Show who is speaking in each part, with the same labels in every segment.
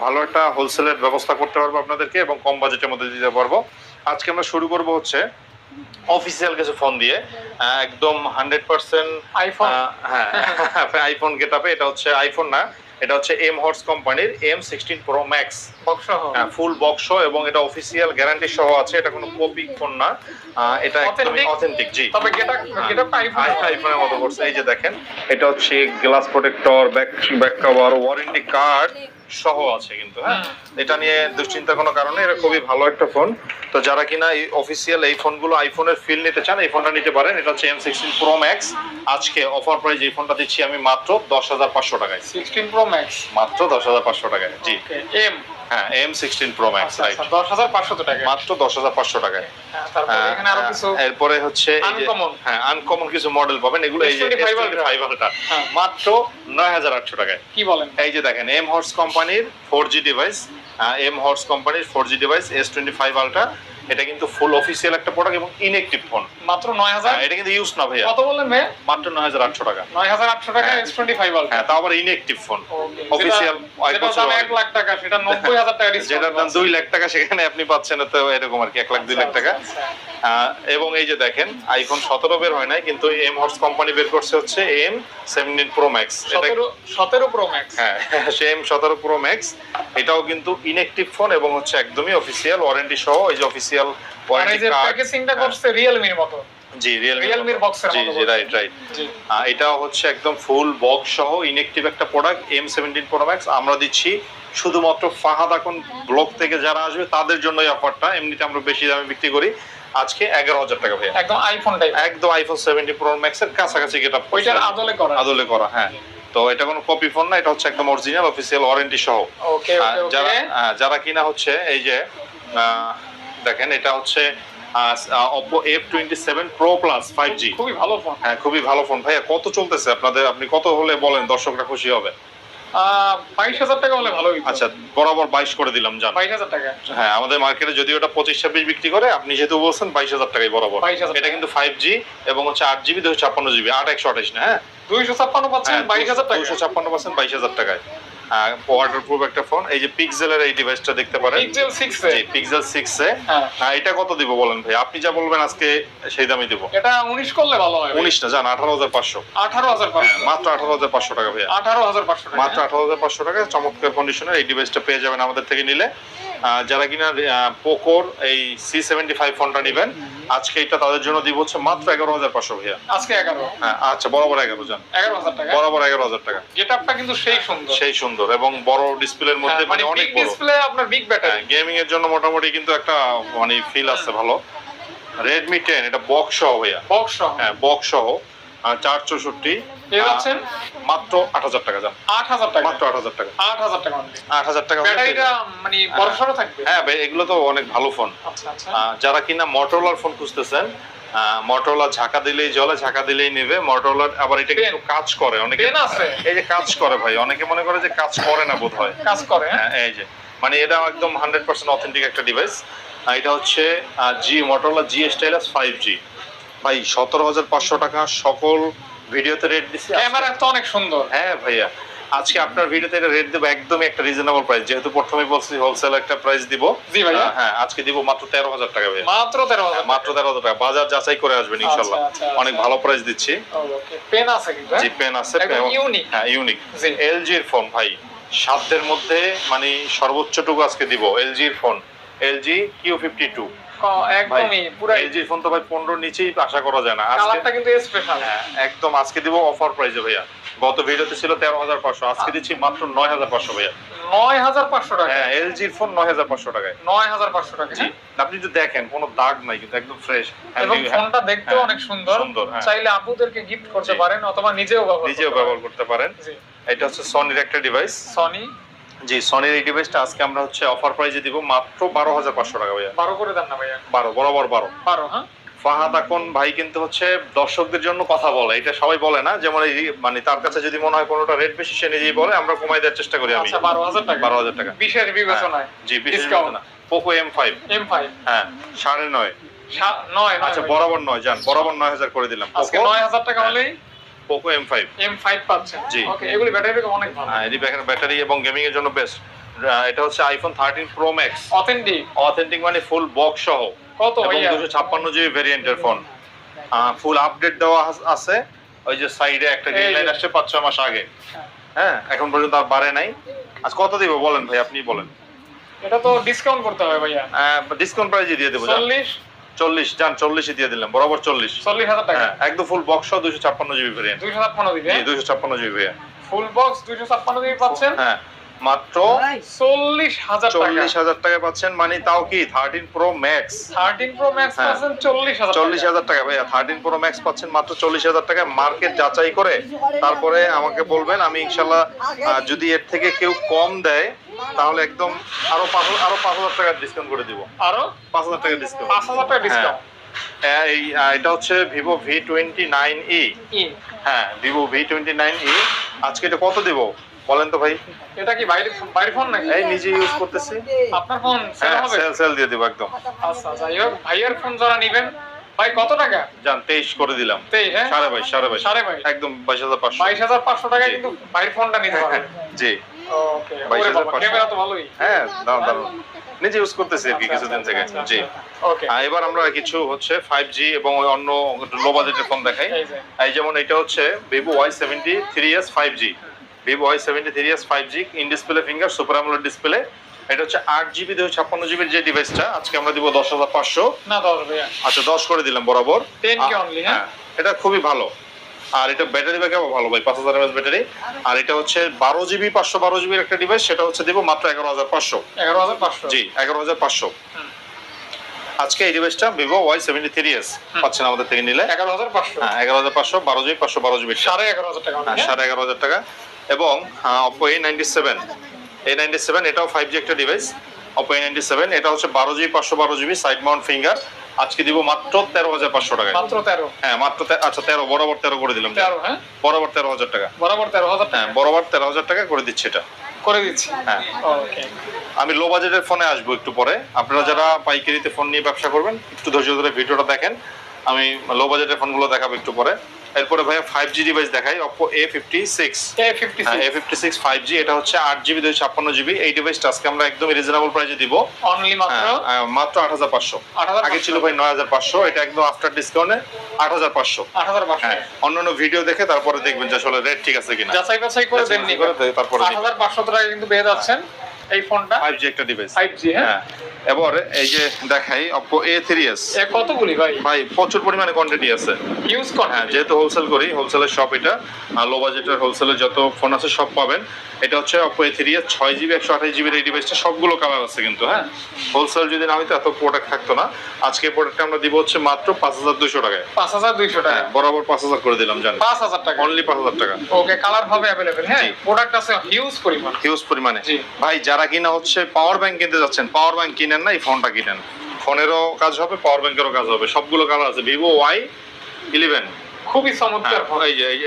Speaker 1: ভালো একটা হোলসেলের ব্যবস্থা করতে পারব আপনাদেরকে এবং কম বাজেটের মধ্যে দিতে পারব। আজকে আমরা শুরু করব হচ্ছে অফিসিয়াল কিছু ফোন দিয়ে। একদম হান্ড্রেড পার্সেন্ট
Speaker 2: আইফোন
Speaker 1: হ্যাঁ আইফোন গেটাপে এটা হচ্ছে আইফোন না এটা হচ্ছে এম হর্স কোম্পানির M sixteen pro max
Speaker 2: box
Speaker 1: full box এবং এটা অফিসিয়াল গ্যারান্টি সহ আছে এটা কোনো কপি ফোন না। এটা একদমই অথেন্টিক জি।
Speaker 2: তবে
Speaker 1: আই- আইফোনের মতো করছে এই যে দেখেন। এটা হচ্ছে glass protector back back cover warranty card সহ আছে কিন্তু হ্যাঁ? এটা নিয়ে দুশ্চিন্তার কোনো কারণে এটা খুবই ভালো একটা ফোন। তো যারা কিনা এই অফিসিয়াল এই ফোনগুলো আইফোনের ফিল নিতে চান এই ফোনটা নিতে পারেন। এটা হচ্ছে এম সিক্সটিন প্রো ম্যাক্স আজকে অফার প্রাইস এই ফোনটা দিচ্ছি আমি মাত্র দশ হাজার পাঁচশো টাকায়।
Speaker 2: সিক্সটিন প্রো ম্যাক্স
Speaker 1: মাত্র দশ হাজার পাঁচশো টাকায় জি।
Speaker 2: এম
Speaker 1: হ্যাঁ M sixteen pro max right
Speaker 2: দশ হাজার পাঁচশো টাকা
Speaker 1: মাত্র দশ হাজার পাঁচশো টাকায়।
Speaker 2: হ্যাঁ,
Speaker 1: হ্যাঁ, এরপরে হচ্ছে। হ্যাঁ আনকমন কিছু মডেল পাবেন। এগুলো এই যে
Speaker 2: S25
Speaker 1: ফাইভ আলটা
Speaker 2: হ্যাঁ।
Speaker 1: মাত্র নয় হাজার আটশো টাকায়।
Speaker 2: কি বলেন?
Speaker 1: এই যে দেখেন এম হর্স কোম্পানির four G device M horse কোম্পানির four G device S twenty five ultra এটা কিন্তু ফুল অফিসিয়াল একটা প্রোডাক্ট এবং ইনএক্টিভ ফোন
Speaker 2: মাত্র নয় হাজার?
Speaker 1: এটা কিন্তু ইউজ না ভাইয়া।
Speaker 2: কত বললেন ভাই
Speaker 1: মাত্র নয় হাজার আটশো টাকা।
Speaker 2: নয় হাজার আটশো টাকা
Speaker 1: হ্যাঁ।
Speaker 2: এস টোয়েন্টি ফাইভ
Speaker 1: হ্যাঁ তাও আবার ইনএক্টিভ ফোন অফিসিয়াল
Speaker 2: এক লাখ টাকা সেটা নব্বই হাজার টাকা
Speaker 1: যেটার দাম দুই লাখ টাকা সেখানে আপনি পাচ্ছেন তো এরকম আর কি এক লাখ দুই লাখ টাকা। আহ, এবং এই যে দেখেন আইফোন সতেরো বের হয় নাই কিন্তু এম হর্স কোম্পানি বের করছে হচ্ছে এম সেভেন্টিন প্রো ম্যাক্স এটা
Speaker 2: সতেরো প্রো ম্যাক্স
Speaker 1: হ্যাঁ সেম সতেরো প্রো ম্যাক্স এটাও কিন্তু ইনএক্টিভ ফোন এবং হচ্ছে একদমই অফিসিয়াল ওয়ারেন্টি সহ এই যে অফিসিয়াল
Speaker 2: আর এই
Speaker 1: ওয়ারেন্টি
Speaker 2: যে
Speaker 1: কার্ড
Speaker 2: প্যাকেজিংটা করছে রিয়েলমির মতো।
Speaker 1: জি রিয়েলমি
Speaker 2: Realme-র box এর
Speaker 1: জি জি রাইট রাইট
Speaker 2: জি।
Speaker 1: হচ্ছে একদম ফুল বক্স সহ ইনএক্টিভ একটা product M seventeen pro max আমরা দিচ্ছি শুধুমাত্র ফাহাদ এখন ব্লক থেকে যারা আসবে তাদের জন্য এই অফারটা এমনিতে আমরা বেশি দামে বিক্রি করি। আজকে এগারো হাজার টাকা ভাইয়া।
Speaker 2: একদম আইফোন টাইপ
Speaker 1: একদম আইফোন সেভেন্টি প্রো ম্যাক্স এর কাছাকাছি গেট
Speaker 2: ওইটার আদলে করা।
Speaker 1: আদলে করা হ্যাঁ। তো এটা কোনো কপি ফোন না এটা হচ্ছে একদম অরিজিনাল অফিসিয়াল ওয়ারেন্টি সহ।
Speaker 2: ওকে
Speaker 1: আহ, যারা যারা কিনা হচ্ছে এই যে দেখেন এটা হচ্ছে Oppo F27 Pro Plus 5G
Speaker 2: খুবই ভালো ফোন।
Speaker 1: হ্যাঁ খুবই ভালো ফোন। ভাইয়া কত চলতেছে আপনাদের? আপনি কত হলে বলেন দর্শকরা খুশি হবে?
Speaker 2: বাইশ হাজার টাকা হলে ভালো
Speaker 1: আচ্ছা বরাবর বাইশ করে দিলাম জান
Speaker 2: বাইশ হাজার টাকা।
Speaker 1: হ্যাঁ আমাদের মার্কেটে যদি ওটা পঁচিশ ছাব্বিশ বিক্রি করে আপনি যেহেতু বলছেন বাইশ হাজার টাকাই বরাবর।
Speaker 2: 22,000
Speaker 1: এটা কিন্তু ফাইভ জি এবং হচ্ছে আট জিবি দুশো ছাপ্পান্ন জিবি আট একশো আঠাশ না হ্যাঁ?
Speaker 2: দুইশো ছাপ্পান্ন পাচ্ছেন বাইশ হাজার টাকা।
Speaker 1: দুশো ছাপ্পান্ন পার্সেন্ট বাইশ হাজার টাকায়। ওয়াটার প্রুফ একটা ফোন এই যে পিক্সেলের এই ডিভাইসটা দেখতে পারেন।
Speaker 2: Pixel 6
Speaker 1: A. Pixel 6 A.
Speaker 2: হ্যাঁ।
Speaker 1: হ্যাঁ, এটা কত দিব বলেন ভাই? আপনি যা বলবেন আজকে সেই দামই দিব।
Speaker 2: এটা উনিশ করলে ভালো হয়
Speaker 1: উনিশ না জান আঠারো হাজার পাঁচশো।
Speaker 2: আঠারো হাজার পাঁচশো।
Speaker 1: মাত্র আঠারো হাজার পাঁচশো টাকা ভাই
Speaker 2: আঠারো হাজার পাঁচশো টাকা।
Speaker 1: মাত্র আঠারো হাজার পাঁচশো টাকা চমৎকার কন্ডিশনের এই ডিভাইসটা পেয়ে যাবেন আমাদের থেকে নিলে। যারা কিনা পোকোর এই সি সেভেন্টি ফাইভ ফোনটা নেবেন আজকে এটা তাদের জন্য দিব হচ্ছে মাত্র এগারো হাজার পাঁচশো ভাইয়া।
Speaker 2: আজকে এগারো।
Speaker 1: হ্যাঁ আচ্ছা বরাবর এগারো যান
Speaker 2: এগারো হাজার টাকা?
Speaker 1: বরাবর এগারো হাজার টাকা।
Speaker 2: গেট আপটা কিন্তু সেই সুন্দর।
Speaker 1: সেই সুন্দর এবং বড় ডিসপ্লের মধ্যে
Speaker 2: হ্যাঁ, মানে
Speaker 1: মানে অনেক বড়।
Speaker 2: ডিসপ্লে আপনার বিগ ব্যাটারি
Speaker 1: গেমিং এর জন্য মোটামুটি কিন্তু একটা মানে ফিল আছে ভালো। রেডমি টেন এটা বক্স সহ ভাইয়া।
Speaker 2: বক্স সহ।
Speaker 1: হ্যাঁ বক্স সহ। চার চৌষট্টি
Speaker 2: যাচ্ছেন?
Speaker 1: মাত্র আট হাজার টাকা যান
Speaker 2: আট হাজার টাকা।
Speaker 1: মাত্র আট হাজার টাকা।
Speaker 2: আট হাজার টাকা
Speaker 1: আট হাজার টাকা
Speaker 2: ব্যাটারিটা মানে বড়সড় থাকবে?
Speaker 1: হ্যাঁ ভাই এগুলো তো অনেক ভালো ফোন।
Speaker 2: আচ্ছা আচ্ছা।
Speaker 1: যারা কিনা মটোরোলার ফোন খুঁজতেছেন মটোরোলা ঝাঁকা দিলেই জলে ঝাঁকা দিলেই নেবে। মটোরোলার আবার এটা কিন্তু কাজ করে অনেকে। এই যে কাজ করে ভাই অনেকে মনে করে যে কাজ করে না বোধ হয়
Speaker 2: কাজ করে হ্যাঁ?
Speaker 1: হ্যাঁ এই যে। মানে এটা একদম হান্ড্রেড পার্সেন্ট অথেন্টিক একটা ডিভাইস এটা হচ্ছে জি Motorola G Stylus five G ভাই সতেরো হাজার পাঁচশো টাকা সকল ভিডিওতে রেট দিচ্ছি
Speaker 2: ক্যামেরা তো অনেক সুন্দর।
Speaker 1: হ্যাঁ ভাইয়া আজকে আপনার ভিডিওতে এটা রেট দেবো একদমই একটা রিজনেবল প্রাইস যেহেতু প্রথমে বলছি হোলসেল একটা প্রাইস দিব।
Speaker 2: জি।
Speaker 1: আহ, হ্যাঁ আজকে দিব মাত্র তেরো হাজার টাকা ভাইয়া।
Speaker 2: মাত্র তেরো হাজার
Speaker 1: হ্যাঁ, মাত্র তেরো হাজার টাকা। বাজার যাচাই করে আসবেন ইনশাল্লাহ।
Speaker 2: আচ্ছা, আচ্ছা,
Speaker 1: অনেক ভালো প্রাইস দিচ্ছি।
Speaker 2: ওকে পেন আছে কিন্তু
Speaker 1: জি
Speaker 2: হ্যাঁ?
Speaker 1: পেন আছে এবং- হ্যাঁ ইউনিক
Speaker 2: জি।
Speaker 1: এলজির ফোন ভাই। সাধ্যের মধ্যে মানে সর্বোচ্চটুকু আজকে দিব এলজির phone LG Q fifty two
Speaker 2: একদমই পুরো
Speaker 1: এলজির ফোন তো ভাই পনেরো নিচেই আশা করা যায় না। আজকে
Speaker 2: কালারটা কিন্তু স্পেশাল
Speaker 1: হ্যাঁ, একদম আজকে দিব অফার প্রাইসে ভাইয়া। গত ভিডিওতে ছিল তেরো হাজার পাঁচশো আজকে দিচ্ছি মাত্র নয় হাজার পাঁচশো ভাইয়া।
Speaker 2: নয় হাজার পাঁচশো টাকা।
Speaker 1: হ্যাঁ এলজির ফোন নয় হাজার পাঁচশো টাকায়।
Speaker 2: নয় হাজার পাঁচশো টাকা
Speaker 1: জি আপনি যদি দেখেন কোনো দাগ নাই কিন্তু একদম ফ্রেশ
Speaker 2: এবং ফোনটা দেখতেও
Speaker 1: হ্যাঁ,
Speaker 2: অনেক সুন্দর।
Speaker 1: হ্যাঁ।
Speaker 2: চাইলে আপুদেরকে গিফট করতে পারেন অথবা নিজেও ব্যবহার
Speaker 1: নিজেও
Speaker 2: করতে
Speaker 1: ব্যবহার
Speaker 2: পারেন।
Speaker 1: করতে পারেন।
Speaker 2: জি।
Speaker 1: এটা হচ্ছে সনির একটা ডিভাইস
Speaker 2: সনি
Speaker 1: জি সনির এই ডিভাইসটা আজকে আমরা হচ্ছে অফার প্রাইসে দিব মাত্র বারো হাজার পাঁচশো টাকা ভাইয়া।
Speaker 2: বারো করে দেন না ভাইয়া?
Speaker 1: বারো বরাবর বারো।
Speaker 2: বারো হ্যাঁ?
Speaker 1: ফাহাদ ভাই কিন্তু হচ্ছে দর্শকদের জন্য কথা বলে এটা সবাই বলে না যেমন এই মানে তার কাছে যদি মনে হয় কোনোটা রেট বেশি সে নিজেই বলে আমরা কমাই দেওয়ার চেষ্টা করি আমি।
Speaker 2: আচ্ছা বারো হাজার টাকা।
Speaker 1: বারো হাজার টাকা।
Speaker 2: বিশেষ বিবেচনায়।
Speaker 1: জি বিশেষ
Speaker 2: Discount।
Speaker 1: না Poco M five
Speaker 2: M five
Speaker 1: হ্যাঁ সাড়ে নয়।
Speaker 2: নয়
Speaker 1: আচ্ছা বরাবর নয় যান বরাবর নয় হাজার করে দিলাম।
Speaker 2: আজকে নয় হাজার টাকা
Speaker 1: হ্যাঁ।
Speaker 2: হলেই
Speaker 1: Poco M five
Speaker 2: M five পাচ্ছেন?
Speaker 1: জি।
Speaker 2: ওকে এগুলি ব্যাটারি অনেক ভালো।
Speaker 1: হ্যাঁ এটি ব্যাটারি এবং গেমিং এর জন্য বেস্ট এটা হচ্ছে iPhone thirteen pro max
Speaker 2: authentic
Speaker 1: authentic মানে ফুল বক্স সহ।
Speaker 2: কত ভাইয়া?
Speaker 1: দুশো ছাপ্পান্ন জিবি ভেরিয়েন্টের ফোন ফুল আপডেট দেওয়া আছে। ওই যে সাইডে একটা
Speaker 2: এই
Speaker 1: লাইন আসছে পাঁচ ছয় মাস আগে। হ্যাঁ। এখন পর্যন্ত আর বাড়ে নাই। আজ কত দিব বলেন ভাই আপনি বলেন।
Speaker 2: এটা তো ডিসকাউন্ট করতে হবে ভাইয়া।
Speaker 1: ডিসকাউন্ট প্রাইজে দিয়ে দেবো
Speaker 2: চল্লিশ
Speaker 1: চল্লিশ যান চল্লিশে দিয়ে দিলাম বরাবর চল্লিশ।
Speaker 2: চল্লিশ হাজার টাকা।
Speaker 1: হ্যাঁ একদম ফুল বক্স দুইশো ছাপ্পান্ন জিবি ভেরিয়েন্ট
Speaker 2: দুইশো ছাপ্পান্ন দিবে
Speaker 1: জি দুশো ছাপ্পান্ন জিবি
Speaker 2: ফুল বক্স দুইশো ছাপ্পান্ন দিবে পাচ্ছেন?
Speaker 1: হ্যাঁ মাত্র
Speaker 2: চল্লিশ হাজার
Speaker 1: চল্লিশ হাজার টাকা পাচ্ছেন মানে তাও কি thirteen pro max
Speaker 2: thirteen pro max. পাচ্ছেন চল্লিশ হাজার
Speaker 1: চল্লিশ হাজার টাকা ভাইয়া থার্টিন প্রো ম্যাক্স পাচ্ছেন মাত্র চল্লিশ হাজার টাকা। মার্কেট যাচাই করে তারপরে আমাকে বলবেন আমি ইনশাল্লাহ আহ, যদি এর থেকে কেউ কম দেয় তাহলে একদম আরও পাঁচ আরও পাঁচ হাজার টাকা ডিসকাউন্ট করে দিব।
Speaker 2: আরও?
Speaker 1: পাঁচ হাজার টাকা ডিসকাউন্ট
Speaker 2: পাঁচ হাজার টাকা ডিসকাউন্ট
Speaker 1: এই এটা হচ্ছে Vivo V twenty nine E. হ্যাঁ Vivo V twenty nine E. আজকে এটা কত দিব? বলেন তো ভাই।
Speaker 2: এটা কি বাইরে বাইরে ফোন নাকি?
Speaker 1: এই নিজে ইউজ করতেছি।
Speaker 2: আপনার ফোন সেল
Speaker 1: হ্যাঁ
Speaker 2: হবে?
Speaker 1: সেল সেল দিয়ে দিব একদম।
Speaker 2: আচ্ছা যাই হোক ভাইয়ের ফোন যারা নিবেন ভাই কত টাকা?
Speaker 1: যান তেইশ করে দিলাম।
Speaker 2: তেই হ্যাঁ?
Speaker 1: সাড়ে বাইশ সাড়ে বাইশ।
Speaker 2: সাড়ে বাইশ।
Speaker 1: একদম বাইশ হাজার পাঁচশো।
Speaker 2: বাইশ হাজার পাঁচশো টাকায় কিন্তু বাইরের ফোনটা নিতে পারবেন।
Speaker 1: জি।
Speaker 2: ভালোই।
Speaker 1: হ্যাঁ দারুণ দারুণ নিজে ইউজ করতেছি আর কি কিছুদিন থেকে। জি। এবার আমরা কিছু হচ্ছে ফাইভ জি এবং ওই অন্য লো বাজেটের ফোন দেখাই।
Speaker 2: এই
Speaker 1: যেমন এটা হচ্ছে Vivo Y seventy three S five G Vivo Y seventy three S five G in display finger super display এটা হচ্ছে আট জিবি দুশো ছাপ্পান্ন জিবির যে ডিভাইসটা আজকে আমরা দিব দশ হাজার পাঁচশো।
Speaker 2: না দশ
Speaker 1: আচ্ছা দশ করে দিলাম বরাবর।
Speaker 2: 10K
Speaker 1: আ-
Speaker 2: only, হ্যাঁ?
Speaker 1: এটা খুবই ভালো। আর এটা ব্যাটারি ব্যাকআপ ভালো ভাই পাঁচ হাজার ব্যাটারি। আর এটা হচ্ছে বারো জিবি পাঁচশো বারো জিবির একটা ডিভাইস সেটা হচ্ছে দিব মাত্র এগারো হাজার পাঁচশো।
Speaker 2: এগারো হাজার পাঁচশো?
Speaker 1: জি এগারো হাজার পাঁচশো। আজকে এই ডিভাইসটা Vivo Y seventy three S পাচ্ছেন আমাদের থেকে নিলে।
Speaker 2: এগারো হাজার পাঁচশো?
Speaker 1: হ্যাঁ এগারো হাজার পাঁচশো বারো জিবি পাঁচশো বারো জিবি।
Speaker 2: সাড়ে এগারো হাজার টাকা
Speaker 1: হ্যাঁ
Speaker 2: হ্যাঁ?
Speaker 1: সাড়ে এগারো হাজার টাকা। এবং Oppo A ninety seven A ninety seven এটাও ফাইভ জি একটা device Oppo A ninety seven এটা হচ্ছে বারো জিবি পাঁচশো বারো জিবি সাইড মাউন্ট ফিঙ্গার আজকে দিব মাত্র তেরো হাজার পাঁচশো টাকা
Speaker 2: মাত্র তেরো?
Speaker 1: হ্যাঁ মাত্র আচ্ছা তেরো বরাবর তেরো করে দিলাম।
Speaker 2: তেরো হ্যাঁ?
Speaker 1: বরাবর তেরো হাজার টাকা।
Speaker 2: বরাবর তেরো হাজার
Speaker 1: হ্যাঁ বরাবর তেরো হাজার টাকা করে দিচ্ছি এটা।
Speaker 2: করে দিচ্ছি?
Speaker 1: হ্যাঁ।
Speaker 2: ওকে।
Speaker 1: আমি লো বাজেটের ফোনে আসব একটু পরে। আপনারা যারা পাইকারিতে ফোন নিয়ে ব্যবসা করবেন একটু ধৈর্য ধরে ভিডিওটা দেখেন। আমি লো বাজেটের ফোনগুলো দেখাবো একটু পরে। এরপরে ভাইয়া ফাইভ জি ডিভাইস দেখাই Oppo A fifty six
Speaker 2: A fifty
Speaker 1: A fifty six five G এটা হচ্ছে আট জিবি দুই ছাপ্পান্ন জিবি এই ডিভাইসটা আজকে আমরা একদম রিজনেবল প্রাইসে দিব।
Speaker 2: অনলি মাত্র?
Speaker 1: হ্যাঁ, মাত্র আট হাজার পাঁচশো। আগে ছিল ভাই নয় হাজার পাঁচশো এটা একদম আফটার ডিসকাউন্টে আট হাজার পাঁচশো।
Speaker 2: আট হাজার পাঁচশো।
Speaker 1: হ্যাঁ অন্যান্য ভিডিও দেখে তারপরে দেখবেন যে আসলে রেট ঠিক আছে কিনা।
Speaker 2: যাচাই বাছাই করে দেননি।
Speaker 1: তারপরে
Speaker 2: আট হাজার পাঁচশো টাকা কিন্তু পেয়ে যাচ্ছেন এই ফোনটা
Speaker 1: ফাইভ জি একটা ডিভাইস
Speaker 2: ফাইভ জি হ্যাঁ?
Speaker 1: হ্যাঁ। এবার এই যে দেখাই অপো এ থ্রি এস
Speaker 2: কতগুলি ভাই?
Speaker 1: ভাই প্রচুর পরিমাণে কোয়ান্টিটি আছে।
Speaker 2: ইউজ কর
Speaker 1: হ্যাঁ যেহেতু হোলসেল করি হোলসেলের শপ এটা। লো বাজেটের হোলসেলের যত ফোন আছে সব পাবেন। এটা হচ্ছে অপো এ থ্রি এস ছয় জিবি একশো আঠাশ জিবির এই ডিভাইসটা সবগুলো কালার আছে কিন্তু হ্যাঁ? হোলসেল যদি না হইতো এত প্রোডাক্ট থাকতো না। আজকে প্রোডাক্টটা আমরা দিব হচ্ছে মাত্র পাঁচ হাজার দুশো টাকায়।
Speaker 2: পাঁচ হাজার দুইশো টাকা
Speaker 1: হ্যাঁ বরাবর পাঁচ হাজার করে দিলাম জান
Speaker 2: পাঁচ হাজার টাকা?
Speaker 1: অনলি পাঁচ হাজার টাকা।
Speaker 2: ওকে কালার হবে অ্যাভেলেবেল হ্যাঁ? প্রোডাক্ট আছে হিউজ পরিমাণ।
Speaker 1: হিউজ পরিমাণে।
Speaker 2: জি।
Speaker 1: ভাই যারা কিনা হচ্ছে পাওয়ার ব্যাংক কিনতে যাচ্ছেন পাওয়ার ব্যাংক কিনেন না এই ফোনটা কিনেন। ফোনেরও কাজ হবে পাওয়ার ব্যাংকেরও কাজ হবে। সবগুলো কালার আছে। ভিভো ওয়াই ইলেভেন
Speaker 2: খুবই চমৎকার ফোন
Speaker 1: এই যে এই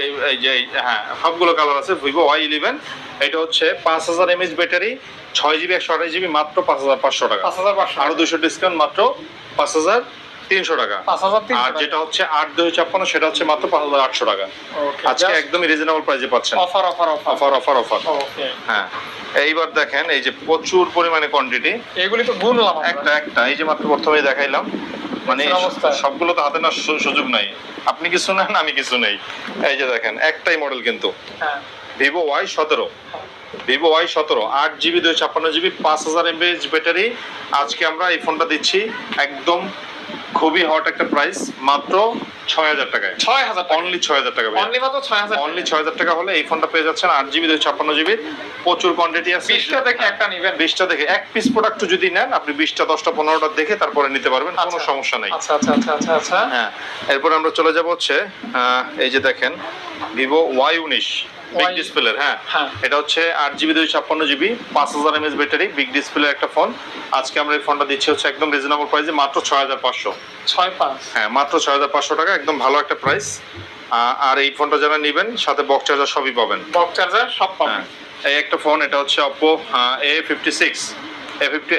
Speaker 1: যে এই যে হ্যাঁ সবগুলো কালার আছে ভিভো ওয়াই ইলেভেন এটা হচ্ছে পাঁচ হাজার এমএচ ব্যাটারি ছয় জিবি একশো আঠাশ জিবি মাত্র পাঁচ হাজার পাঁচশো টাকা।
Speaker 2: পাঁচ হাজার পাঁচশো
Speaker 1: আরও দুশো ডিসকাউন্ট মাত্র পাঁচ হাজার তিনশো টাকা।
Speaker 2: পাঁচ হাজার
Speaker 1: আর যেটা হচ্ছে আট দুই ছাপ্পান্ন সেটা হচ্ছে মাত্র পাঁচ হাজার আটশো টাকা। আজকে একদমই রিজনেবল প্রাইসে পাচ্ছেন।
Speaker 2: Offer offer offer
Speaker 1: offer offer offer হ্যাঁ। এইবার দেখেন এই যে প্রচুর পরিমাণে কোয়ান্টিটি
Speaker 2: এগুলি তো গুনলাম
Speaker 1: একটা একটা। এই যে মাত্র প্রথমেই দেখাইলাম। মানে? সবগুলো তো হাতে না সুযোগ নাই। আপনি কিছু নেন আমি কিছু নেই। এই যে দেখেন একটাই মডেল কিন্তু।
Speaker 2: হ্যাঁ।
Speaker 1: ভিভো ওয়াই সতেরো। ভিভো ওয়াই সতেরো আট জিবি দুই ছাপ্পান্ন জিবি পাঁচ হাজার এমবিএইচ ব্যাটারি। আজকে আমরা এই ফোনটা দিচ্ছি একদম খুবই হট একটা প্রাইস মাত্র ছয় হাজার টাকায়।
Speaker 2: ছয় হাজার
Speaker 1: অনলি ছয় হাজার টাকা
Speaker 2: অনলি মাত্র ছয় হাজার
Speaker 1: অনলি ছয় হাজার টাকা হলে এই ফোনটা পেয়ে যাচ্ছেন আট জিবি দুই ছাপ্পান্ন জিবি। প্রচুর কোয়ান্টিটি আছে।
Speaker 2: বিশটা দেখে একটা নিবেন।
Speaker 1: বিশটা দেখে। এক পিস প্রোডাক্ট যদি নেন আপনি বিশটা দশটা পনেরোটা দেখে তারপরে নিতে পারবেন কোনো
Speaker 2: আচ্ছা।
Speaker 1: সমস্যা নেই।
Speaker 2: আচ্ছা আচ্ছা আচ্ছা আচ্ছা আচ্ছা।
Speaker 1: হ্যাঁ এরপর আমরা চলে যাব হচ্ছে এই যে দেখেন ভিভো ওয়াই উনিশ। বিগ ডিসপ্লের হ্যাঁ।
Speaker 2: হ্যাঁ।
Speaker 1: এটা হচ্ছে আট জিবি দুই ছাপ্পান্ন জিবি পাঁচ হাজার এমএস ব্যাটারি বিগ ডিসপ্লের একটা ফোন আজকে আমরা এই ফোনটা দিচ্ছি হচ্ছে একদম রিজনেবল প্রাইসে মাত্র ছয় হাজার পাঁচশো।
Speaker 2: ছয় পাঁচ।
Speaker 1: হ্যাঁ মাত্র ছয় হাজার পাঁচশো টাকা একদম ভালো একটা প্রাইস আর এই ফোনটা যারা নেবেন সাথে বক্স চার্জার সবই পাবেন।
Speaker 2: বক্স চার্জার সব
Speaker 1: হ্যাঁ
Speaker 2: পাবেন
Speaker 1: এই একটা ফোন এটা হচ্ছে Oppo A fifty six A fifty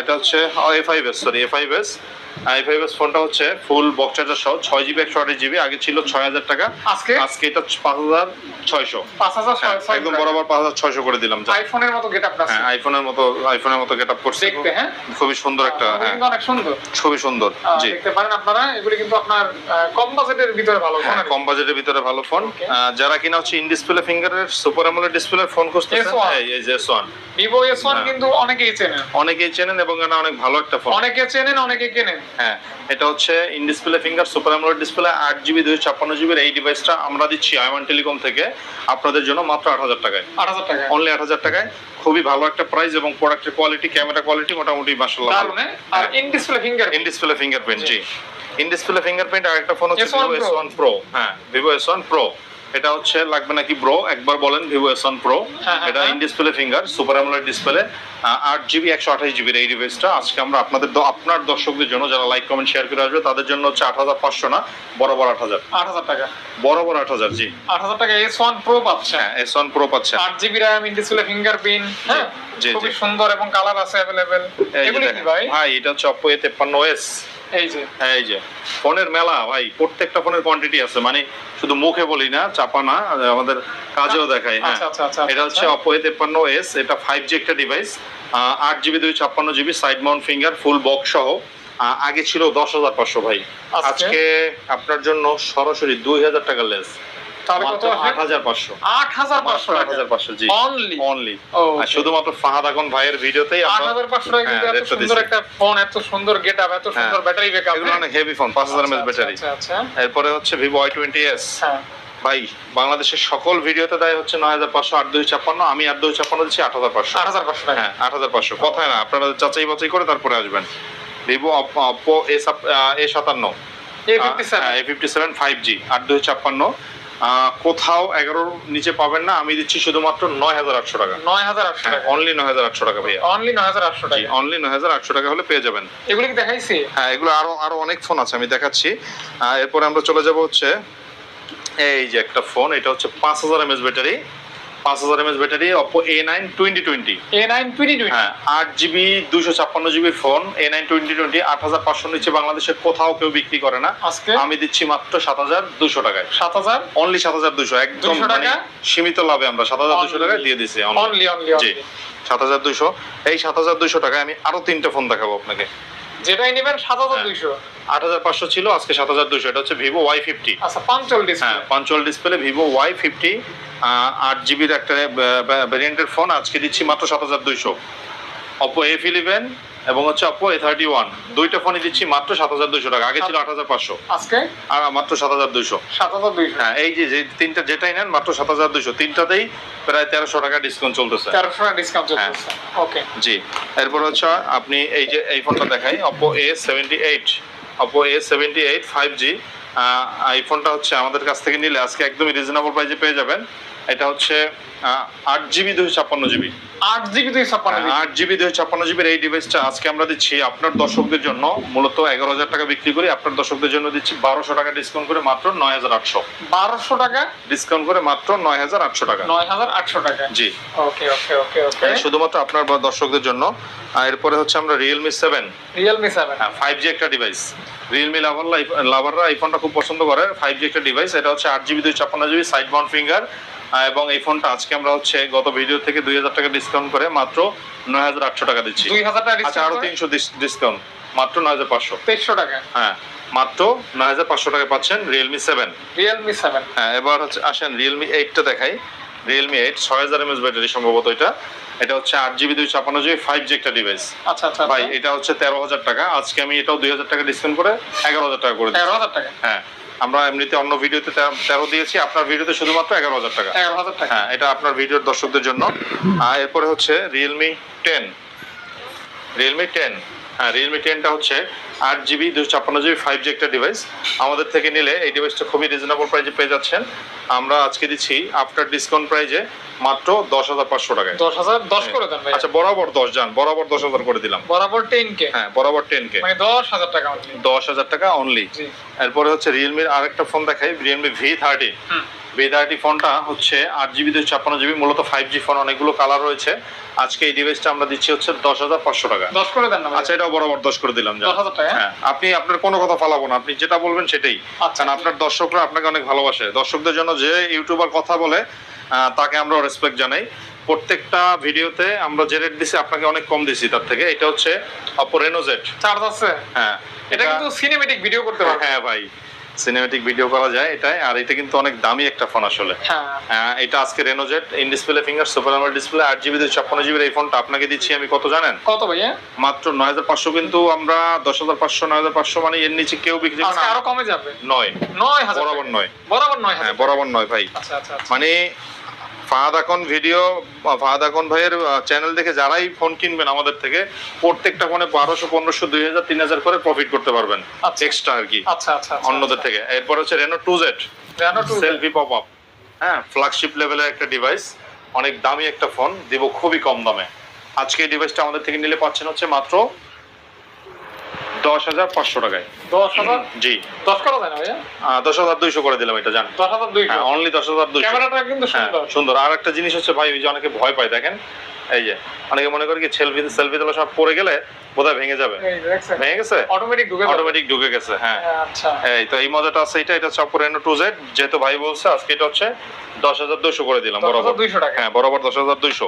Speaker 1: এটা হচ্ছে A five S sorry A five S I five S ফোনটা হচ্ছে ফুল বক্স চার্জার সহ ছয় জিবি একশো আঠাশ জিবি আগে ছিল ছয় হাজার টাকা।
Speaker 2: আজকে?
Speaker 1: আজকে এটা পাঁচ হাজার ছয়শো।
Speaker 2: পাঁচ হাজার
Speaker 1: হ্যাঁ, একদম বরাবর পাঁচ হাজার ছয়শো করে দিলাম
Speaker 2: আইফোনের মতো গেট আপ
Speaker 1: হ্যাঁ আইফোনের মতো আইফোনের মতো গেট আপ করছে।
Speaker 2: দেখতে হ্যাঁ?
Speaker 1: খুবই সুন্দর একটা হ্যাঁ।
Speaker 2: অনেক সুন্দর।
Speaker 1: খুবই সুন্দর জি।
Speaker 2: দেখতে পারেন আপনারা এগুলি কিন্তু আপনার কম বাজেটের ভিতরে ভালো
Speaker 1: হ্যাঁ
Speaker 2: ফোন।
Speaker 1: কম বাজেটের ভিতরে ভালো ফোন। যারা কিনা হচ্ছে in display ফিঙ্গারের super AMOLED display phone
Speaker 2: S1
Speaker 1: এই যে S1
Speaker 2: ভিভো এস ওয়ান। কিন্তু অনেকেই চেনেন
Speaker 1: অনেকেই চেনেন এবং এটা অনেক ভালো একটা ফোন
Speaker 2: অনেকে চেনেন অনেকে কেনেন।
Speaker 1: হ্যাঁ এটা হচ্ছে in display finger super AMOLED display আট জিবি দুইশো ছাপ্পান্ন জিবির এই ডিভাইসটা আমরা দিচ্ছি আইওয়ান টেলিকম থেকে আপনাদের জন্য মাত্র আট হাজার টাকায়।
Speaker 2: আট হাজার টাকা
Speaker 1: অনলি আট হাজার টাকায়। খুবই ভালো একটা প্রাইস এবং প্রোডাক্টের কোয়ালিটি ক্যামেরা কোয়ালিটি মোটামুটি মাসাল্লাহ
Speaker 2: দারুণ হ্যাঁ? আর in display finger
Speaker 1: in display fingerprint G. In display fingerprint আর একটা ফোন হচ্ছে
Speaker 2: S1
Speaker 1: Vivo S
Speaker 2: Pro।
Speaker 1: One pro হ্যাঁ ভিভো এস ওয়ান প্রো এটা হচ্ছে লাগবে নাকি ব্রো একবার বলেন ভিভো এস ওয়ান প্রো
Speaker 2: হ্যাঁ, হ্যাঁ,
Speaker 1: এটা
Speaker 2: হ্যাঁ।
Speaker 1: In display finger super AMOLED display আট জিবি একশো আঠাশ জিবির এই ডিভাইসটা আজকে আমরা আপনাদের আপনার দর্শকদের জন্য যারা লাইক কমেন্ট শেয়ার করে আসবে তাদের জন্য হচ্ছে আট হাজার পাঁচশো না বরাবর আট হাজার।
Speaker 2: আট হাজার টাকা।
Speaker 1: বরাবর আট হাজার জি।
Speaker 2: আট হাজার টাকা এস ওয়ান প্রো পাচ্ছেন
Speaker 1: হ্যাঁ এস ওয়ান প্রো পাচ্ছেন
Speaker 2: আট GB RAM in display fingerprint হ্যাঁ?
Speaker 1: জি,
Speaker 2: খুবই। সুন্দর এবং কালার আছে অ্যাভেলেবেল ভাই?
Speaker 1: এটা হচ্ছে অপো এ তেপ্পান্ন এস
Speaker 2: এই যে।
Speaker 1: এই যে। ফোনের মেলা ভাই প্রত্যেকটা ফোনের কোয়ান্টিটি আছে। মানে শুধু মুখে বলি না চাপা না আমাদের কাজেও দেখাই হ্যাঁ।
Speaker 2: আচ্ছা আচ্ছা আচ্ছা
Speaker 1: এটা হচ্ছে
Speaker 2: আচ্ছা।
Speaker 1: অপো এ তেপ্পান্ন এস এটা ফাইভ জি একটা ডিভাইস আট জিবি দুই ছাপ্পান্ন GB side mount finger full box সহ। আগে ছিল দশ হাজার পাঁচশো ভাই?
Speaker 2: আজকে?
Speaker 1: আপনার জন্য সরাসরি দুই হাজার টাকা লেস শুধুমাত্র ফাহাদ ভাইয়ের ভিডিওতেই
Speaker 2: সুন্দর একটা ফোন এত সুন্দর গেট আপ এত সুন্দর। ব্যাটারি ব্যাকআপ
Speaker 1: এগুলো অনেক হেভি ফোন পাঁচ হাজার এমএস ব্যাটারি এরপরে হচ্ছে ভিভো আই টোয়েন্টি এস
Speaker 2: হ্যাঁ।
Speaker 1: ভাই বাংলাদেশের সকল ভিডিওতে দেয় হচ্ছে নয় হাজার পাঁচশো আট দুই ছাপ্পান্ন আমি আট দুই ছাপ্পান্ন দিচ্ছি আট হাজার পাঁচশো।
Speaker 2: আট হাজার পাঁচশো
Speaker 1: হ্যাঁ আট হাজার পাঁচশো। কথায় না আপনারা যাচাই বাছাই করে তারপরে আসবেন। ভিভো অপো এ সাতান্ন।
Speaker 2: A fifty seven
Speaker 1: five G আট দুই ছাপ্পান্ন। কোথাও এগারোর নিচে পাবেন না আমি দিচ্ছি শুধুমাত্র নয় হাজার আটশো টাকা।
Speaker 2: নয় হাজার আটশো
Speaker 1: হ্যাঁ
Speaker 2: টাকা।
Speaker 1: অনলি নয় হাজার আটশো টাকা ভাইয়া।
Speaker 2: অনলি নয় হাজার আটশো টাকা।
Speaker 1: অনলি নয় হাজার আটশো টাকা হলে পেয়ে যাবেন।
Speaker 2: এগুলো কি দেখাইছি?
Speaker 1: হ্যাঁ এগুলো আরও আরও অনেক ফোন আছে আমি দেখাচ্ছি। এরপরে আমরা চলে যাব হচ্ছে এই যে একটা ফোন এটা হচ্ছে পাঁচ হাজার এমএস ব্যাটারি। পাঁচ হাজার MS battery Oppo A nine twenty twenty
Speaker 2: A nine twenty
Speaker 1: হ্যাঁ আট জিবি দুশো ছাপ্পান্ন জিবির phone A nine twenty twenty আট হাজার পাঁচশো নিচে বাংলাদেশের কোথাও কেউ বিক্রি করে না।
Speaker 2: আজকে?
Speaker 1: আমি দিচ্ছি মাত্র সাত হাজার দুশো টাকায়।
Speaker 2: সাত হাজার?
Speaker 1: অনলি সাত হাজার দুশো একদম
Speaker 2: 200
Speaker 1: মানে
Speaker 2: টাকা?
Speaker 1: সীমিত লাভে আমরা সাত হাজার দুশো টাকায় দিয়ে দিছি
Speaker 2: অনলি অনলি
Speaker 1: জি
Speaker 2: অনলি
Speaker 1: সাত হাজার দুশো এই সাত হাজার দুশো টাকায় আমি আরও তিনটে ফোন দেখাবো আপনাকে।
Speaker 2: যেটাই নেবেন সাত হাজার
Speaker 1: হ্যাঁ।
Speaker 2: দুইশো।
Speaker 1: আট হাজার পাঁচশো ছিল আজকে সাত হাজার দুশো এটা হচ্ছে ভিভো ওয়াই ফিফটি
Speaker 2: আচ্ছা পাঞ্চল
Speaker 1: হ্যাঁ punch hole display Vivo Y fifty আট জিবির একটা ভ্যারিয়েন্টের ফোন আজকে দিচ্ছি মাত্র সাত হাজার দুইশো। অপো এফ ইলেভেন এবং হচ্ছে অপো এ থার্টি ওয়ান দুইটা ফোনই দিচ্ছি মাত্র সাত হাজার দুইশো টাকা। আগে ছিল আট হাজার পাঁচশো।
Speaker 2: আজকে?
Speaker 1: আর মাত্র সাত হাজার দুইশো।
Speaker 2: সাত হাজার দুইশো।
Speaker 1: হ্যাঁ এই যে যে তিনটা যেটাই নেন মাত্র সাত হাজার দুইশো। তিনটাতেই প্রায় তেরোশো টাকা ডিসকাউন্ট চলতেছে।
Speaker 2: তেরোশো টাকা ডিসকাউন্ট
Speaker 1: হ্যাঁ।
Speaker 2: চলতেছে। ওকে
Speaker 1: জি। এরপর হচ্ছে আপনি এই যে এই ফোনটা দেখাই Oppo A seventy eight Oppo A seventy eight five G আইফোনটা হচ্ছে আমাদের কাছ থেকে নিলে আজকে একদমই রিজনেবল প্রাইসে পেয়ে যাবেন। এটা হচ্ছে আট জিবি দুশো ছাপ্পান্ন জিবি।
Speaker 2: আট জিবি দুই ছাপ্পান্ন
Speaker 1: আট জিবি দুশো ছাপ্পান্ন জিবির এই ডিভাইসটা আজকে আমরা দিচ্ছি আপনার দর্শকদের জন্য। মূলত এগারো হাজার টাকা বিক্রি করি আপনার দর্শকদের জন্য দিচ্ছি বারোশো টাকা ডিসকাউন্ট করে মাত্র নয় হাজার আটশো।
Speaker 2: বারোশো টাকা?
Speaker 1: ডিসকাউন্ট করে মাত্র নয় হাজার আটশো টাকা।
Speaker 2: নয় হাজার আটশো টাকা?
Speaker 1: জি।
Speaker 2: ওকে ওকে ওকে ওকে।
Speaker 1: শুধুমাত্র আপনার বা দর্শকদের জন্য। এরপরে হচ্ছে আমরা রিয়েলমি সেভেন
Speaker 2: রিয়েলমি সেভেন
Speaker 1: হ্যাঁ ফাইভ জি একটা ডিভাইস রিয়েলমি লাভার লাভাররা আইফোনটা খুব পছন্দ করে। ফাইভ জি একটা ডিভাইস এটা হচ্ছে আট জিবি দুই ছাপ্পান্ন জিবি সাইড মাউন্ট ফিঙ্গার এবং এই ফোনটা আজকে আমরা হচ্ছে গত ভিডিও থেকে দুই হাজার টাকা ডিসকাউন্ট করে মাত্র নয় হাজার আটশো টাকা দিচ্ছি।
Speaker 2: দুই হাজার টাকা
Speaker 1: আচ্ছা আরও তিনশো ডিসকাউন্ট মাত্র নয় হাজার পাঁচশো।
Speaker 2: তেইশশো টাকা।
Speaker 1: হ্যাঁ মাত্র নয় হাজার পাঁচশো টাকা পাচ্ছেন রিয়েলমি সেভেন
Speaker 2: রিয়েলমি সেভেন
Speaker 1: হ্যাঁ এবার হচ্ছে আসেন রিয়েলমি এইটটা দেখাই। রিয়েলমি এইট ছয় হাজার এমএস ব্যাটারি সম্ভবত এটা। এটা হচ্ছে আট জিবি দুই ছাপ্পান্ন জিবি ফাইভ জি একটা ডিভাইস
Speaker 2: আচ্ছা আচ্ছা
Speaker 1: ভাই এটা হচ্ছে তেরো হাজার টাকা। আজকে আমি এটাও দুই হাজার টাকা ডিসকাউন্ট করে এগারো হাজার টাকা করে দিচ্ছি।
Speaker 2: তেরো হাজার টাকা।
Speaker 1: হ্যাঁ আমরা এমনিতে অন্য ভিডিওতে তেরো- দিয়েছি আপনার ভিডিওতে শুধুমাত্র এগারো হাজার টাকা।
Speaker 2: এগারো হাজার টাকা।
Speaker 1: হ্যাঁ এটা আপনার ভিডিওর দর্শকদের জন্য। আর এরপরে হচ্ছে রিয়েলমি টেন রিয়েলমি টেন হ্যাঁ রিয়েলমি টেনটা হচ্ছে আট জিবি দুশো ছাপ্পান্ন জিবি ফাইভ জি একটা ডিভাইস আমাদের থেকে নিলে এই ডিভাইসটা খুবই রিজনেবল প্রাইজে পেয়ে যাচ্ছেন। আমরা আজকে দিচ্ছি আফটার ডিসকাউন্ট প্রাইজে মাত্র দশ হাজার পাঁচশো টাকায়।
Speaker 2: দশ হাজার দশ করে দেন
Speaker 1: আচ্ছা বরাবর দশ যান বরাবর দশ হাজার করে দিলাম।
Speaker 2: বরাবর টেন কে
Speaker 1: হ্যাঁ বরাবর টেন কে
Speaker 2: মানে দশ হাজার টাকা।
Speaker 1: দশ হাজার টাকা অনলি এরপরে হচ্ছে রিয়েলমির আরেকটা ফোন দেখাই রিয়েলমি ভি থার্টি
Speaker 2: হুম
Speaker 1: বেদারটি ফোনটা হচ্ছে আট জিবি দুশো ছাপ্পান্ন জিবি মূলত ফাইভ জি ফোন অনেকগুলো কালার রয়েছে। আজকে এই ডিভাইসটা আমরা দিচ্ছি হচ্ছে দশ হাজার পাঁচশো টাকা।
Speaker 2: দশ করে দেন
Speaker 1: আচ্ছা এটাও বরাবর দশ করে দিলাম হ্যাঁ আপনি আপনার কোনো কথা ফালাবো না আপনি যেটা বলবেন সেটাই।
Speaker 2: আচ্ছা।
Speaker 1: কারণ আপনার দর্শকরা আপনাকে অনেক ভালোবাসে। দর্শকদের জন্য যে ইউটিউবার কথা বলে তাকে আমরা রেসপেক্ট জানাই। প্রত্যেকটা ভিডিওতে আমরা যে রেট দিছি আপনাকে অনেক কম দিছি তার থেকে। এটা হচ্ছে অপো রেনোজেট
Speaker 2: চার্জ আছে?
Speaker 1: হ্যাঁ
Speaker 2: এটা কিন্তু সিনেমেটিক ভিডিও করতে পারবে।
Speaker 1: হ্যাঁ ভাই। সিনেমেটিক ভিডিও করা যায় এটাই আর এটা কিন্তু অনেক দামি একটা ফোন আসলে।
Speaker 2: হ্যাঁ।
Speaker 1: এটা আজকে Reno Z in display finger super AMOLED display আট জিবি দুশো ছাপ্পান্ন জিবির এই ফোনটা আপনাকে দিচ্ছি আমি কত জানেন?
Speaker 2: কত ভাইয়া?
Speaker 1: মাত্র নয় হাজার পাঁচশো কিন্তু আমরা দশ হাজার পাঁচশো নয় হাজার পাঁচশো মানে এর নিচে কেউ বিক্রি করে
Speaker 2: আজকে
Speaker 1: না।
Speaker 2: আরও কমে যাবে?
Speaker 1: নয়।
Speaker 2: নয় হাজার
Speaker 1: বরাবর নয়।
Speaker 2: বরাবর নয়
Speaker 1: হ্যাঁ বরাবর নয় ভাই।
Speaker 2: আচ্ছা আচ্ছা আচ্ছা।
Speaker 1: মানে ফাহাদ আকন ভিডিও ফাহাদ আকন ভাইয়ের চ্যানেল দেখে যারাই ফোন কিনবেন আমাদের থেকে প্রত্যেকটা ফোনে বারোশো পনেরোশো দুই হাজার তিন হাজার করে প্রফিট করতে পারবেন।
Speaker 2: আচ্ছা।
Speaker 1: এক্সট্রা আর কি।
Speaker 2: আচ্ছা আচ্ছা আচ্ছা,
Speaker 1: অন্যদের থেকে। এরপর হচ্ছে Reno two Z
Speaker 2: Reno 2Z
Speaker 1: selfie pop up হ্যাঁ ফ্ল্যাগশিপ লেভেলের একটা ডিভাইস অনেক দামি একটা ফোন দিব খুবই কম দামে। আজকে এই ডিভাইসটা আমাদের থেকে নিলে পাচ্ছেন হচ্ছে মাত্র দশ হাজার পাঁচশো টাকায়।
Speaker 2: দশ হাজার?
Speaker 1: জি।
Speaker 2: দশ করা যায় না ভাইয়া?
Speaker 1: দশ হাজার দুইশো করে দিলাম এটা জান
Speaker 2: দশ হাজার দুইশো?
Speaker 1: হ্যাঁ অনলি দশ হাজার দুইশো।
Speaker 2: ক্যামেরাটা কিন্তু
Speaker 1: হ্যাঁ
Speaker 2: সুন্দর।
Speaker 1: সুন্দর। আর একটা জিনিস হচ্ছে ভাই ওই যে অনেকে ভয় পায় দেখেন? এই যে অনেকে মনে করে কি সেলফি সেলফি তোলার সময় পড়ে গেলে বোধহয় ভেঙে যাবে। ভেঙে গেছে?
Speaker 2: অটোমেটিক ঢুকে
Speaker 1: অটোমেটিক ঢুকে গেছে হ্যাঁ।
Speaker 2: আচ্ছা।
Speaker 1: এই তো এই মজাটা আছে এটা এটা টু জেড যেহেতু ভাই বলছে আজকে এটা হচ্ছে দশ হাজার দুইশো করে দিলাম বরাবর।
Speaker 2: দুইশো টাকা।
Speaker 1: হ্যাঁ বরাবর দশ হাজার দুইশো।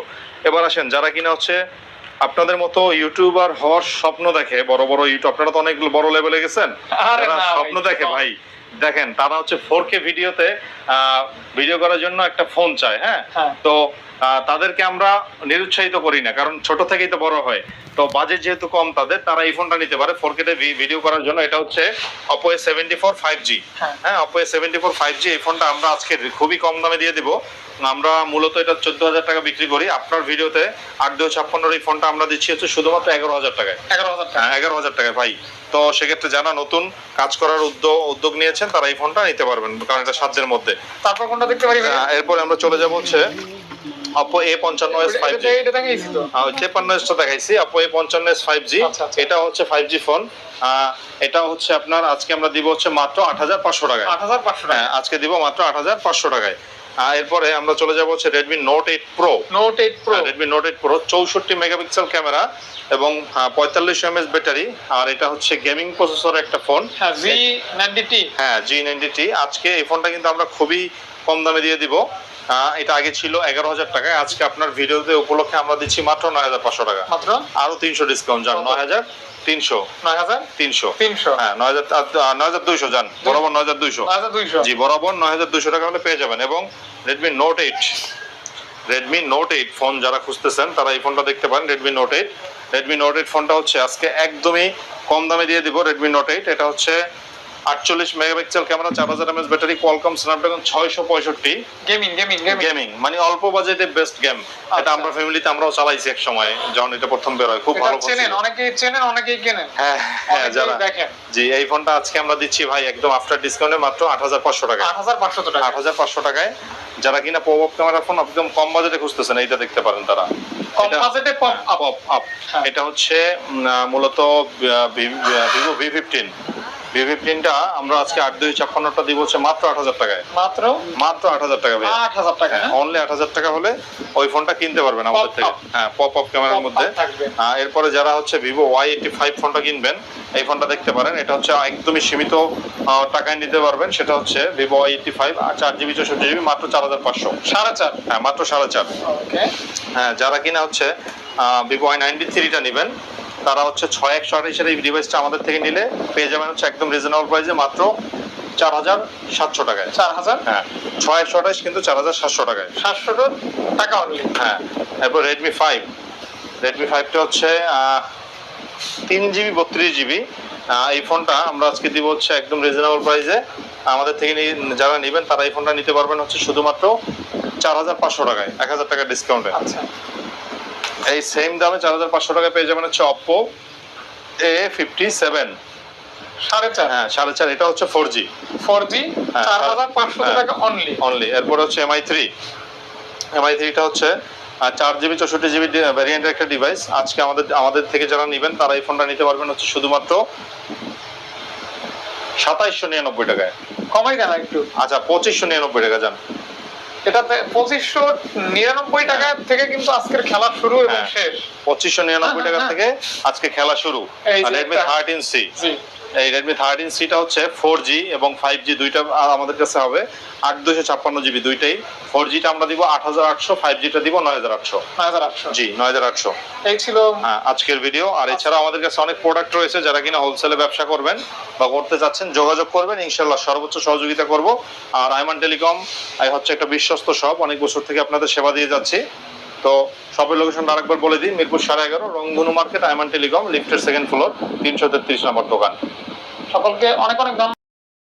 Speaker 1: এবার আসেন যারা কিনা হচ্ছে আপনাদের মতো ইউটিউবার হওয়ার স্বপ্ন দেখে বড় বড় ইউটিউব আপনারা তো অনেকগুলো বড় লেভেলে গেছেন। স্বপ্ন দেখে ভাই। দেখেন তারা হচ্ছে ফোর কে ভিডিওতে ভিডিও করার জন্য একটা ফোন চায় হ্যাঁ?
Speaker 2: হ্যাঁ।
Speaker 1: তো তাদেরকে আমরা নিরুৎসাহিত করি না কারণ ছোট থেকেই তো বড় হয়। তো বাজেট যেহেতু কম তাদের তারা এই ফোনটা নিতে পারে ফোর কে ভিডিও করার জন্য। এটা হচ্ছে Oppo A seventy four five G
Speaker 2: হ্যাঁ।
Speaker 1: হ্যাঁ Oppo A seventy four five G এই ফোনটা আমরা আজকে খুবই কম দামে দিয়ে দিব। আমরা মূলত এটা চোদ্দ হাজার টাকা বিক্রি করি। আপনার ভিডিওতে আট দুই ছাপ্পান্নর এই ফোনটা আমরা দিচ্ছি হচ্ছে শুধুমাত্র এগারো হাজার টাকায়।
Speaker 2: এগারো হাজার টাকা।
Speaker 1: হ্যাঁ এগারো হাজার টাকায় ভাই। তো সেক্ষেত্রে যারা নতুন কাজ করার উদ্যোগ উদ্যোগ নিয়েছেন তারা এই ফোনটা নিতে পারবেন কারণ এটা সাধ্যের মধ্যে।
Speaker 2: তারপর কোনটা দেখতে পারি
Speaker 1: এরপরে আমরা চলে যাব হচ্ছে অপো এ পঞ্চান্ন এস ফাইভ জি
Speaker 2: এটা দেখাইছি তো।
Speaker 1: এসটা দেখাইছি অপো এ পঞ্চান্ন এস ফাইভ জি
Speaker 2: আচ্ছা, আচ্ছা।
Speaker 1: এটা হচ্ছে ফাইভ জি ফোন এটা হচ্ছে আপনার আজকে আমরা দিব হচ্ছে মাত্র আট হাজার পাঁচশো টাকায়।
Speaker 2: আট হাজার পাঁচশো টাকা।
Speaker 1: হ্যাঁ আজকে দিব মাত্র আট হাজার পাঁচশো টাকায়। এরপরে আমরা চলে যাব হচ্ছে Redmi Note eight pro
Speaker 2: Note eight pro
Speaker 1: Redmi Note eight pro চৌষট্টি মেগাপিক্সেল ক্যামেরা এবং পঁয়তাল্লিশ এমএস ব্যাটারি। আর এটা হচ্ছে গেমিং প্রসেসর একটা ফোন
Speaker 2: হ্যাঁ জি নাইনটি
Speaker 1: হ্যাঁ জি নাইনটি আজকে এই ফোনটা কিন্তু আমরা খুবই কম দামে দিয়ে দিব। এটা আগে ছিল এগারো হাজার টাকায়। আজকে আপনার ভিডিওতে উপলক্ষে আমরা দিচ্ছি মাত্র নয় হাজার পাঁচশো টাকা।
Speaker 2: মাত্র?
Speaker 1: আরও তিনশো ডিসকাউন্ট যান নয় হাজার তিনশো।
Speaker 2: নয় হাজার?
Speaker 1: তিনশো।
Speaker 2: তিনশো।
Speaker 1: হ্যাঁ নয় হাজার নয় হাজার দুইশো যান বরাবর নয় হাজার দুইশো। জি বরাবর নয় হাজার টাকা হলে পেয়ে যাবেন। এবং Redmi Note eight Redmi Note eight phone যারা খুঁজতেছেন তারা এই ফোনটা দেখতে পারেন Redmi Note eight Redmi Note eight ফোনটা হচ্ছে আজকে একদমই কম দামে দিয়ে দিব রেডমি নোট এইট এটা হচ্ছে আটচল্লিশ মেগাপিক্সেল ক্যামেরা চার হাজার এমএস ব্যাটারি কোয়ালকম স্ন্যাপড্রাগন ছয়শো পঁয়ষট্টি।
Speaker 2: গেমিং গেমিং গেমিং
Speaker 1: মানে অল্প বাজেটে বেস্ট গেম এটা
Speaker 2: আচ্ছা।
Speaker 1: আমরা ফ্যামিলিতে আমরাও চালাইছি এক সময় যখন এটা প্রথম বের হয়। খুব ভালো
Speaker 2: চেনেন। অনেকেই চেনেন অনেকেই কেনেন।
Speaker 1: হ্যাঁ হ্যাঁ যারা
Speaker 2: দেখেন।
Speaker 1: জি এই ফোনটা আজকে আমরা দিচ্ছি ভাই একদম আফটার ডিসকাউন্টে মাত্র আট হাজার পাঁচশো টাকা
Speaker 2: আট হাজার পাঁচশো টাকা
Speaker 1: আট হাজার পাঁচশো টাকায়। যারা কিনা পপ আপ ক্যামেরা ফোন একদম কম বাজেটে খুঁজতেছেন এইটা দেখতে পারেন তারা।
Speaker 2: কম বাজেটে পপ আপ হ্যাঁ।
Speaker 1: এটা হচ্ছে মূলত ভিভো ভি ফিফটিন ভি ফিফটিনটা আমরা আজকে আট দুই ছাপ্পান্নটা দিব হচ্ছে মাত্র আট হাজার টাকায়।
Speaker 2: মাত্র?
Speaker 1: মাত্র আট হাজার টাকা ভাই
Speaker 2: আট হাজার টাকা হ্যাঁ?
Speaker 1: অনলি আট হাজার টাকা হলে ওই ফোনটা কিনতে পারবেন আমাদের থেকে। হ্যাঁ পপ আপ ক্যামেরার মধ্যে। আহ, এরপরে যারা হচ্ছে ভিভো ওয়াই এইটি ফাইভ ফোনটা কিনবেন এই ফোনটা দেখতে পারেন। এটা হচ্ছে একদমই সীমিত টাকায় নিতে পারবেন। সেটা হচ্ছে ভিভো ওয়াই এইটি ফাইভ চার জিবি চৌষট্টি জিবি মাত্র চার হাজার পাঁচশো।
Speaker 2: সাড়ে চার।
Speaker 1: হ্যাঁ মাত্র সাড়ে চার। হ্যাঁ যারা কিনা হচ্ছে ভিভো ওয়াই নাইনটি থ্রিটা নেবেন তারা হচ্ছে ছয় একশো আঠাশের এই ডিভাইসটা আমাদের থেকে নিলে পেয়ে যাবেন হচ্ছে একদম রিজনেবল প্রাইসে মাত্র চার হাজার সাতশো টাকায়।
Speaker 2: চার হাজার?
Speaker 1: হ্যাঁ ছয় একশো আঠাশ কিন্তু চার হাজার সাতশো টাকায়।
Speaker 2: সাতশো টাকা অনলি
Speaker 1: হ্যাঁ এরপর রেডমি ফাইভ রেডমি ফাইভটা হচ্ছে তিন জিবি বত্রিশ জিবি এই ফোনটা আমরা আজকে দিব হচ্ছে একদম রিজনেবল প্রাইসে আমাদের থেকে যারা নেবেন তারা এই ফোনটা নিতে পারবেন হচ্ছে শুধুমাত্র চার হাজার পাঁচশো টাকায় এক হাজার টাকার ডিসকাউন্টে
Speaker 2: আচ্ছা।
Speaker 1: এই সেম দামে চার হাজার পাঁচশো টাকায় পেয়ে যাবেন হচ্ছে অপো এ ফিফটি সেভেন
Speaker 2: সাড়ে চার।
Speaker 1: হ্যাঁ সাড়ে চার। এটা হচ্ছে ফোর জি
Speaker 2: ফোর জি
Speaker 1: হ্যাঁ,
Speaker 2: চার হাজার পাঁচশো
Speaker 1: হ্যাঁ।
Speaker 2: টাকা অনলি
Speaker 1: অনলি এরপর হচ্ছে এমআই থ্রি এমআই থ্রিটা হচ্ছে আহ, চার জিবি চৌষট্টি জিবি ভ্যারিয়েন্টের একটা ডিভাইস আজকে আমাদের আমাদের থেকে যারা নেবেন তারা এই ফোনটা নিতে পারবেন হচ্ছে শুধুমাত্র সাতাইশশো নিরানব্বই টাকায়।
Speaker 2: কমাই দেন একটু
Speaker 1: আচ্ছা পঁচিশশো নিরানব্বই টাকা যান।
Speaker 2: এটাতে পঁচিশশো নিরানব্বই টাকা থেকে কিন্তু আজকের খেলা শুরু এবং
Speaker 1: হ্যাঁ।
Speaker 2: শেষ
Speaker 1: পঁচিশশো নিরানব্বই
Speaker 2: হ্যাঁ,
Speaker 1: টাকা
Speaker 2: হ্যাঁ।
Speaker 1: থেকে আজকে খেলা শুরু রেডমি থার্টিন সি এই রেডমি থার্টিন সিটা হচ্ছে ফোর জি এবং ফাইভ জি দুইটা আমাদের কাছে হবে। আট দুশো ছাপ্পান্ন জিবি দুইটাই। ফোর জিটা আমরা দিব আট হাজার আটশো ফাইভ জিটা দিব নয় হাজার আটশো।
Speaker 2: নয় হাজার আটশো।
Speaker 1: জি নয় হাজার আটশো।
Speaker 2: এই ছিল
Speaker 1: হ্যাঁ আজকের ভিডিও আর এছাড়া আমাদের কাছে অনেক প্রোডাক্ট রয়েছে যারা কিনা হোলসেলে ব্যবসা করবেন বা করতে চাচ্ছেন যোগাযোগ করবেন। ইনশাল্লাহ সর্বোচ্চ সহযোগিতা করব। আর আইমান টেলিকম এই হচ্ছে একটা বিশ্বস্ত শপ অনেক বছর থেকে আপনাদের সেবা দিয়ে যাচ্ছি। তো শপের লোকেশনটা আরেকবার বলে দিই, মিরপুর সাড়ে এগারো, রংধনু মার্কেট আইমান টেলিকম, লিফটের সেকেন্ড ফ্লোর তিনশো তেত্রিশ নম্বর দোকান।
Speaker 2: সকলকে অনেক অনেক